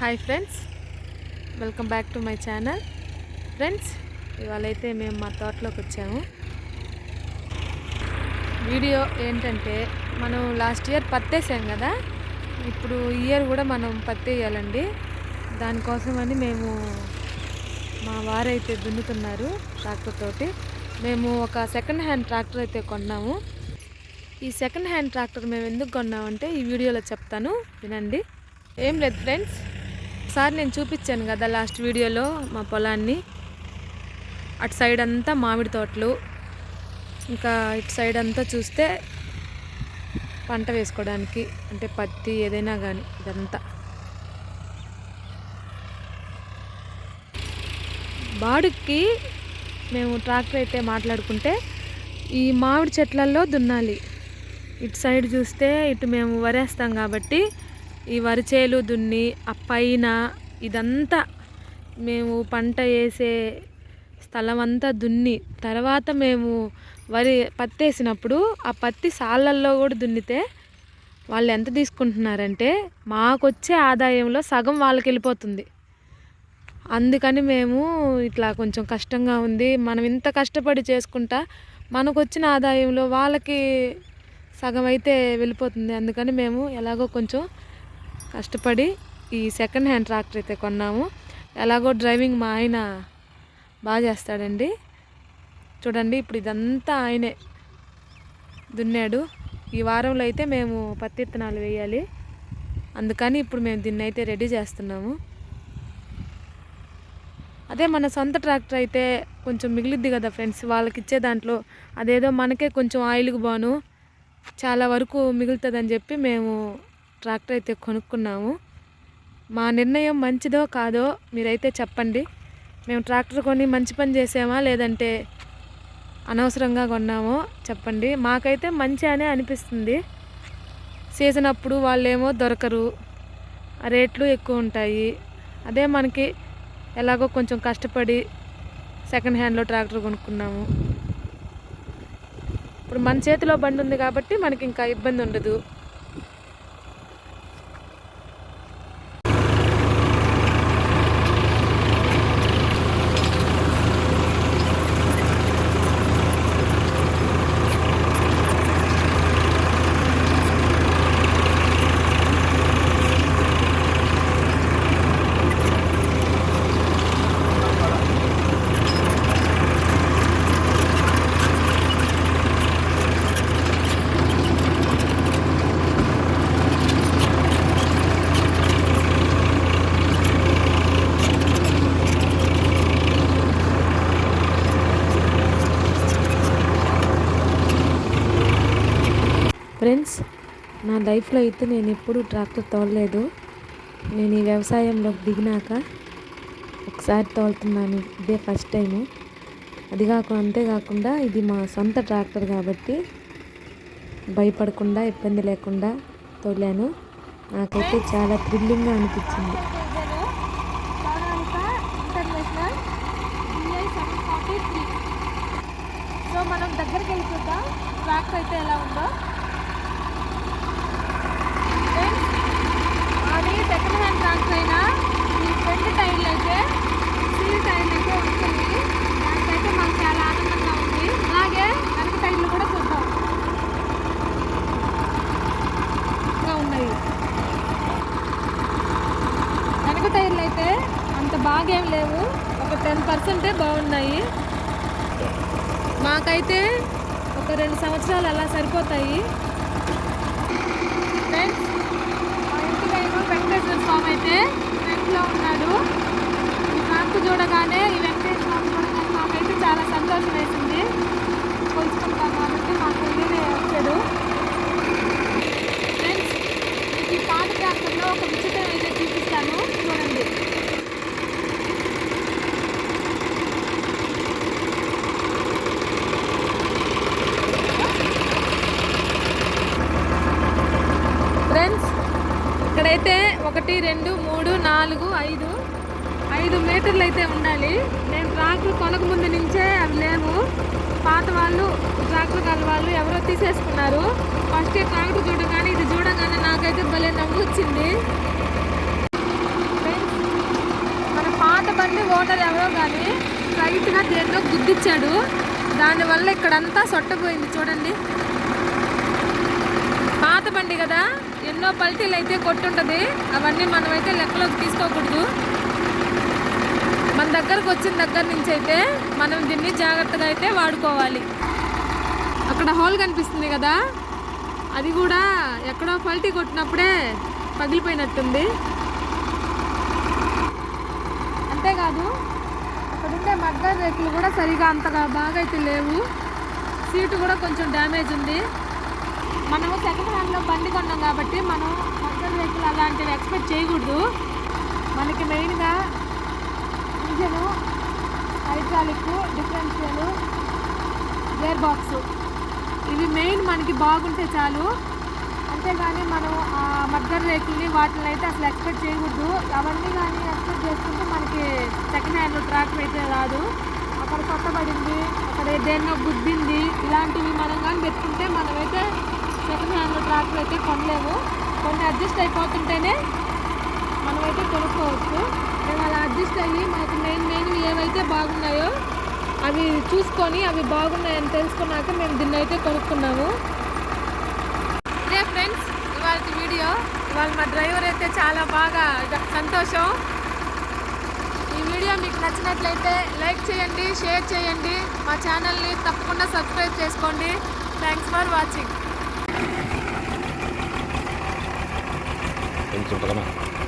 Hi friends welcome back to my channel friends ఇవాళైతే మేము మా తోటలోకి వచ్చాము. వీడియో ఏంటంటే మనం లాస్ట్ ఇయర్ పత్తేసాం కదా? ఇప్పుడు ఇయర్ కూడా మనం పత్తేయాలండి. దానికోసమని మేము మా వారైతే దున్నుతున్నారు ట్రాక్టర్ తోటి మేము ఒక సెకండ్ హ్యాండ్ ట్రాక్టర్ అయితే కొన్నాము. ఈ సెకండ్ హ్యాండ్ ట్రాక్టర్ మేము ఎందుకు కొన్నామంటే ఈ వీడియోలో చెప్తాను. వినండి. ఏం లేదు ఫ్రెండ్స్ ఒకసారి నేను చూపించాను కదా లాస్ట్ వీడియోలో మా పొలాన్ని. అటు సైడ్ అంతా మామిడి తోటలు. ఇంకా ఇటు సైడ్ అంతా చూస్తే పంట వేసుకోవడానికి అంటే పత్తి ఏదైనా కానీ ఇదంతా. బాడుక్కి మేము ట్రాక్టర్ అయితే మాట్లాడుకుంటే ఈ మామిడి చెట్లల్లో దున్నాలి. ఇటు సైడ్ చూస్తే ఇటు మేము వరేస్తాం కాబట్టి ఈ వరి చేలు దున్ని ఆ పైన ఇదంతా మేము పంట వేసే స్థలం అంతా దున్ని తర్వాత మేము వరి పత్తి వేసినప్పుడు ఆ పత్తి సాళ్ళల్లో కూడా దున్నితే వాళ్ళు ఎంత తీసుకుంటున్నారంటే మాకొచ్చే ఆదాయంలో సగం వాళ్ళకి వెళ్ళిపోతుంది అందుకని మేము ఇట్లా కొంచెం కష్టంగా ఉంది. మనం ఇంత కష్టపడి చేసుకుంటా మనకు వచ్చిన ఆదాయంలో వాళ్ళకి సగం అయితే వెళ్ళిపోతుంది. అందుకని మేము ఎలాగో కొంచెం కష్టపడి ఈ సెకండ్ హ్యాండ్ ట్రాక్టర్ అయితే కొన్నాము. ఎలాగో డ్రైవింగ్ మా ఆయన బాగా చేస్తాడండి. చూడండి ఇప్పుడు ఇదంతా ఆయనే దున్నాడు. ఈ వారంలో అయితే మేము పత్తి విత్తనాలు వేయాలి. అందుకని ఇప్పుడు మేము దీన్ని అయితే రెడీ చేస్తున్నాము. అదే మన సొంత ట్రాక్టర్ అయితే కొంచెం మిగిలిద్ది కదా ఫ్రెండ్స్ వాళ్ళకి ఇచ్చే దాంట్లో అదేదో మనకే కొంచెం ఆయిల్కి బాను. చాలా వరకు మిగులుతుందని చెప్పి మేము ట్రాక్టర్ అయితే కొనుక్కున్నాము. మా నిర్ణయం మంచిదో కాదో మీరైతే చెప్పండి. మేము ట్రాక్టర్ కొని మంచి పని చేసామా లేదంటే అనవసరంగా కొన్నామో చెప్పండి. మాకైతే మంచి అనే అనిపిస్తుంది. సీజన్ అప్పుడు వాళ్ళేమో దొరకరు. ఆ రేట్లు ఎక్కువ ఉంటాయి. అదే మనకి ఎలాగో కొంచెం కష్టపడి సెకండ్ హ్యాండ్లో ట్రాక్టర్ కొనుక్కున్నాము. ఇప్పుడు మన చేతిలో బండి ఉంది కాబట్టి మనకి ఇంకా ఇబ్బంది ఉండదు ఫ్రెండ్స్ నా లైఫ్లో అయితే నేను ఎప్పుడూ ట్రాక్టర్ తోలలేదు. నేను ఈ వ్యవసాయంలోకి దిగినాక ఒకసారి తోలుతున్నాను. ఇదే ఫస్ట్ టైము. అది కాక అంతేకాకుండా ఇది మా సొంత ట్రాక్టర్ కాబట్టి భయపడకుండా ఇబ్బంది లేకుండా తోలాను. నాకైతే చాలా థ్రిల్లింగ్గా అనిపించింది. సో మనం దగ్గరికి వెళ్ళి చూద్దాం ట్రాక్టర్ అయితే ఎలా ఉందో అది సెకండ్ హ్యాండ్ ట్రాక్టర్ అయినా ఈ ఫ్రంట్ టైర్లు అయితే సీల్ టైర్లు అయితే వస్తుంది దానికైతే మాకు చాలా ఆనందంగా ఉంది. అలాగే వెనక టైర్లు కూడా చూద్దాం. ఉన్నాయి. వెనక టైర్లు అయితే అంత బాగేం లేవు. ఒక టెన్ పర్సెంటే బాగున్నాయి. మాకైతే ఒక రెండు సంవత్సరాలు అలా సరిపోతాయి. ఫ్రెండ్స్ మా ఇంటి వైపు వెంకటేశ్వర స్వామి అయితే ఫ్రంట్లో ఉన్నాడు ఈ ట్రాక్ చూడగానే ఈ వెంకటేశ్వర స్వామి చూడగానే మాకైతే చాలా సంతోషం వేసింది కొలుచుకుంటాం కాబట్టి మాకు ఈయనే వచ్చాడు ఫ్రెండ్స్ ఈ పాత ట్రాక్టర్లో ఒక విచిత్రం అయితే చూపిస్తాను చూడండి ఫ్రెండ్స్ ఇక్కడైతే ఒకటి రెండు మూడు నాలుగు ఐదు ఐదు మీటర్లు అయితే ఉండాలి. నేను ట్రాక్టర్ కొనక ముందు నుంచే అవి లేవు. పాత వాళ్ళు ట్రాక్టర్ కాని వాళ్ళు ఎవరో తీసేసుకున్నారు. ఫస్ట్ ట్రాక్టర్ చూడగానే ఇది చూడగానే నాకైతే భలే నవ్వు వచ్చింది మన పాత బండి ఓనర్ ఎవరో కానీ రైట్గా దేన్నో గుద్దిచ్చాడు. దానివల్ల ఇక్కడంతా సొట్టపోయింది చూడండి. పాత బండి కదా? ఎన్నో పల్టీలు అయితే కొట్టుంటుంది. అవన్నీ మనమైతే లెక్కలోకి తీసుకోకూడదు. మన దగ్గరకు వచ్చిన దగ్గర నుంచి అయితే మనం దీన్ని జాగ్రత్తగా అయితే వాడుకోవాలి. అక్కడ హోల్ కనిపిస్తుంది కదా? అది కూడా ఎక్కడో పల్టీ కొట్టినప్పుడే పగిలిపోయినట్టుంది. అంతేకాదు అక్కడ ఉండే మగ్గర్ రేకులు కూడా సరిగా అంతగా బాగా అయితే లేవు. సీటు కూడా కొంచెం డ్యామేజ్ ఉంది. మనము సెకండ్ హ్యాండ్లో బండి కొన్నాం కాబట్టి మనం మగ్గర్ రేకులు అలాంటివి ఎక్స్పెక్ట్ చేయకూడదు. మనకి మెయిన్గా engine hydraulic differential gear box ఇవి మెయిన్ మనకి బాగుంటే చాలు. అంతేగాని మనం ఆ మద్దర్ రేకుల్ని వాటిని అయితే అసలు ఎక్స్పెక్ట్ చేయకూడదు. అవన్నీ కానీ ఎక్స్పెక్ట్ చేసుకుంటే మనకి సెకండ్ హ్యాండ్ ట్రాక్టర్ అయితే రాదు. అక్కడ కొట్టబడింది అక్కడ దేన్నో గుద్దింది ఇలా మనం కానీ పెట్టుకుంటే మనమైతే సెకండ్ హ్యాండ్ ట్రాక్టర్ అయితే కొనలేము. కొన్ని అడ్జస్ట్ అయిపోతుంటేనే మనమైతే కొనుక్కోవచ్చు. మేము అలా అడ్జస్ట్ అయ్యి మాకు మెయిన్ మెయిన్ ఏవైతే బాగున్నాయో అవి చూసుకొని అవి బాగున్నాయని తెలుసుకున్నాక మేము దీన్ని అయితే కొనుక్కున్నాము. ఇదే ఫ్రెండ్స్ ఇవాళ వీడియో. ఇవాళ మా డ్రైవర్ అయితే చాలా బాగా సంతోషం. ఈ వీడియో మీకు నచ్చినట్లయితే లైక్ చేయండి షేర్ చేయండి. మా ఛానల్ని తప్పకుండా సబ్స్క్రైబ్ చేసుకోండి. Thanks for watching. కొంచెం ఉంటుందమ్మా